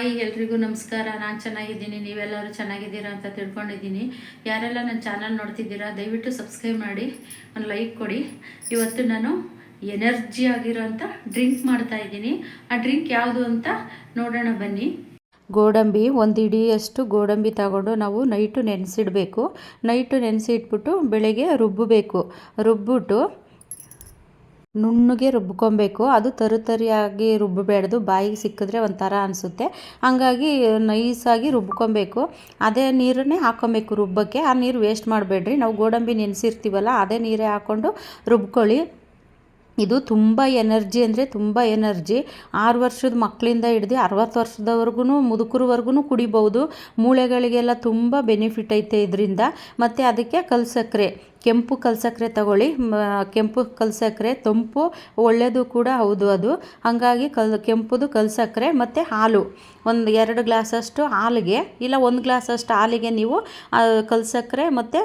Hi ಎಲ್ರಿಗೂ ನಮಸ್ಕಾರ. ನಾನು ಚೆನ್ನಾಗಿದ್ದೀನಿ. ನೀವೆಲ್ಲರೂ ಚೆನ್ನಾಗಿದ್ದೀರಾ ಅಂತ ತಿಳ್ಕೊಂಡಿದ್ದೀನಿ. ಯಾರೆಲ್ಲ ನನ್ನ ಚಾನಲ್ ನೋಡ್ತಿದ್ದೀರಾ, ದಯವಿಟ್ಟು ಸಬ್ಸ್ಕ್ರೈಬ್ ಮಾಡಿ, ಒಂದು ಲೈಕ್ ಕೊಡಿ. ಇವತ್ತು ನಾನು ಎನರ್ಜಿ ಆಗಿರೋಂಥ ಡ್ರಿಂಕ್ ಮಾಡ್ತಾ ಇದ್ದೀನಿ. ಆ ಡ್ರಿಂಕ್ ಯಾವುದು ಅಂತ ನೋಡೋಣ ಬನ್ನಿ. ಗೋಡಂಬಿ, ಒಂದು ಇಡಿಯಷ್ಟು ಗೋಡಂಬಿ ತಗೊಂಡು ನಾವು ನೈಟು ನೆನೆಸಿಡಬೇಕು. ನೈಟು ನೆನೆಸಿಟ್ಬಿಟ್ಟು ಬೆಳಗ್ಗೆ ರುಬ್ಬಬೇಕು ರುಬ್ಬಿಟ್ಟು ನುಣ್ಣಗೆ ರುಬ್ಕೊಬೇಕು. ಅದು ತರುತರಿಯಾಗಿ ರುಬ್ಬಬೇಡ್ದು. ಬಾಯಿಗೆ ಸಿಕ್ಕಿದ್ರೆ ಒಂಥರ ಅನಿಸುತ್ತೆ. ಹಂಗಾಗಿ ನೈಸಾಗಿ ರುಬ್ಕೊಬೇಕು. ಅದೇ ನೀರನ್ನೇ ಹಾಕ್ಕೊಬೇಕು ರುಬ್ಬಕ್ಕೆ. ಆ ನೀರು ವೇಸ್ಟ್ ಮಾಡಬೇಡ್ರಿ. ನಾವು ಗೋಡಂಬಿ ನೆನೆಸಿರ್ತೀವಲ್ಲ, ಅದೇ ನೀರೇ ಹಾಕ್ಕೊಂಡು ರುಬ್ಕೊಳ್ಳಿ. ಇದು ತುಂಬ ಎನರ್ಜಿ ಅಂದರೆ ತುಂಬ ಎನರ್ಜಿ. ಆರು ವರ್ಷದ ಮಕ್ಕಳಿಂದ ಹಿಡ್ದು ಅರವತ್ತು ವರ್ಷದವರೆಗೂ ಮುದುಕರವರೆಗೂ ಕುಡಿಬೋದು ಮೂಳೆಗಳಿಗೆಲ್ಲ ತುಂಬ ಬೆನಿಫಿಟ್ ಐತೆ ಇದರಿಂದ. ಮತ್ತು ಅದಕ್ಕೆ ಕಲ್ಸಕ್ಕರೆ ಕೆಂಪು ಕಲ್ಸಕ್ಕರೆ ತಗೊಳ್ಳಿ. ಕೆಂಪು ಕಲ್ಸಕ್ಕರೆ ತಂಪು ಒಳ್ಳೆಯದು ಕೂಡ ಹೌದು ಅದು. ಹಾಗಾಗಿ ಕಲ್, ಕೆಂಪುದು ಕಲ್ಸಕ್ಕರೆ ಮತ್ತು ಹಾಲು. ಒಂದು ಎರಡು ಗ್ಲಾಸಷ್ಟು ಹಾಲಿಗೆ, ಇಲ್ಲ ಒಂದು ಗ್ಲಾಸಷ್ಟು ಹಾಲಿಗೆ ನೀವು ಕಲ್ಸಕ್ಕರೆ ಮತ್ತು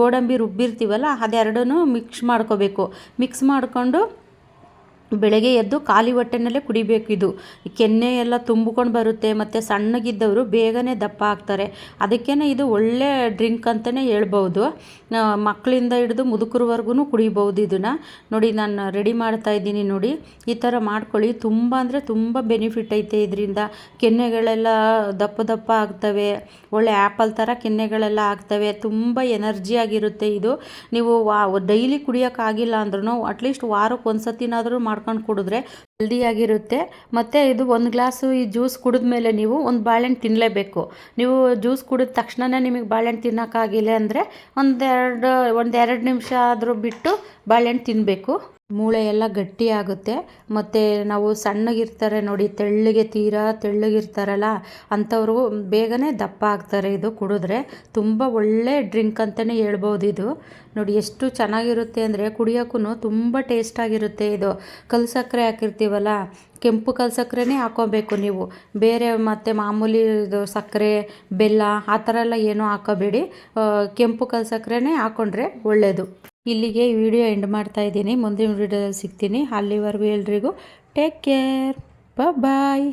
ಗೋಡಂಬಿ ರುಬ್ಬಿರ್ತೀವಲ್ಲ, ಅದೆರಡನ್ನೂ ಮಿಕ್ಸ್ ಮಾಡ್ಕೋಬೇಕು. ಮಿಕ್ಸ್ ಮಾಡಿಕೊಂಡು ಬೆಳಗ್ಗೆ ಎದ್ದು ಖಾಲಿ ಹೊಟ್ಟೆನಲ್ಲೇ ಕುಡಿಬೇಕು ಇದು. ಕೆನ್ನೆ ಎಲ್ಲ ತುಂಬಿಕೊಂಡು ಬರುತ್ತೆ, ಮತ್ತು ಸಣ್ಣಗಿದ್ದವರು ಬೇಗನೆ ದಪ್ಪ ಆಗ್ತಾರೆ. ಅದಕ್ಕೇ ಇದು ಒಳ್ಳೆ ಡ್ರಿಂಕ್ ಅಂತಲೇ ಹೇಳ್ಬೋದು ಮಕ್ಕಳಿಂದ ಹಿಡಿದು ಮುದುಕರವರೆಗೂ ಕುಡಿಬೋದು ಇದನ್ನು. ನೋಡಿ, ನಾನು ರೆಡಿ ಮಾಡ್ತಾ ಇದ್ದೀನಿ ನೋಡಿ. ಈ ಥರ ಮಾಡ್ಕೊಳ್ಳಿ. ತುಂಬ ಅಂದರೆ ತುಂಬ ಬೆನಿಫಿಟ್ ಐತೆ ಇದರಿಂದ. ಕೆನ್ನೆಗಳೆಲ್ಲ ದಪ್ಪ ದಪ್ಪ ಆಗ್ತವೆ. ಒಳ್ಳೆ ಆ್ಯಪಲ್ ಥರ ಕೆನ್ನೆಗಳೆಲ್ಲ ಆಗ್ತವೆ. ತುಂಬ ಎನರ್ಜಿ ಆಗಿರುತ್ತೆ ಇದು. ನೀವು ವಾ, ಡೈಲಿ ಕುಡಿಯೋಕ್ಕಾಗಿಲ್ಲ ಅಂದ್ರೂ ಅಟ್ಲೀಸ್ಟ್ ವಾರಕ್ಕೆ ಒಂದು ಸತಿನಾದರೂ ಮಾಡ್ಕೊಂಡು ಕುಡಿದ್ರೆ ಹೆಲ್ದಿಯಾಗಿರುತ್ತೆ ಮತ್ತು ಇದು ಒಂದು ಗ್ಲಾಸು ಈ ಜ್ಯೂಸ್ ಕುಡಿದ ಮೇಲೆ ನೀವು ಒಂದು ಬಾಳೆಹಣ್ಣು ತಿನ್ನಲೇಬೇಕು ನೀವು ಜ್ಯೂಸ್ ಕುಡಿದ ತಕ್ಷಣನೇ ನಿಮಗೆ ಬಾಳೆಹಣ್ಣು ತಿನ್ನೋಕ್ಕಾಗಿಲ್ಲ ಅಂದರೆ ಒಂದೆರಡು ಒಂದೆರಡು ನಿಮಿಷ ಆದರೂ ಬಿಟ್ಟು ಬಾಳೆಹಣ್ಣು ತಿನ್ನಬೇಕು ಮೂಳೆ ಎಲ್ಲ ಗಟ್ಟಿಯಾಗುತ್ತೆ ಮತ್ತು ನಾವು ಸಣ್ಣಗಿರ್ತಾರೆ ನೋಡಿ, ತೆಳ್ಳಗೆ ತೀರಾ ತೆಳ್ಳಗಿರ್ತಾರಲ್ಲ, ಅಂಥವ್ರು ಬೇಗನೆ ದಪ್ಪ ಆಗ್ತಾರೆ ಇದು ಕುಡಿದ್ರೆ. ತುಂಬ ಒಳ್ಳೆ ಡ್ರಿಂಕ್ ಅಂತಲೇ ಹೇಳ್ಬೋದು ಇದು. ನೋಡಿ, ಎಷ್ಟು ಚೆನ್ನಾಗಿರುತ್ತೆ ಅಂದರೆ ಕುಡಿಯೋಕ್ಕೂ ತುಂಬ ಟೇಸ್ಟಾಗಿರುತ್ತೆ ಇದು. ಕಲ್ ಸಕ್ಕರೆ ಹಾಕಿರ್ತೀವಲ್ಲ, ಕೆಂಪು ಕಲ್ ಸಕ್ಕರೆನೇ ಹಾಕೋಬೇಕು ನೀವು. ಬೇರೆ ಮತ್ತು ಮಾಮೂಲಿ ಇದು ಸಕ್ಕರೆ, ಬೆಲ್ಲ, ಆ ಥರ ಎಲ್ಲ ಏನೂ ಹಾಕೋಬೇಡಿ. ಕೆಂಪು ಕಲ್ ಸಕ್ಕರೆನೇ ಹಾಕ್ಕೊಂಡ್ರೆ ಒಳ್ಳೆಯದು ಇಲ್ಲಿಗೆ ವಿಡಿಯೋ ಎಂಡ್ ಮಾಡ್ತಾ ಇದ್ದೀನಿ. ಮುಂದಿನ ವಿಡಿಯೋದಲ್ಲಿ ಸಿಗ್ತೀನಿ. ಅಲ್ಲಿವರೆಗೂ ಎಲ್ರಿಗೂ ಟೇಕ್ ಕೇರ್ ಬಾಯ್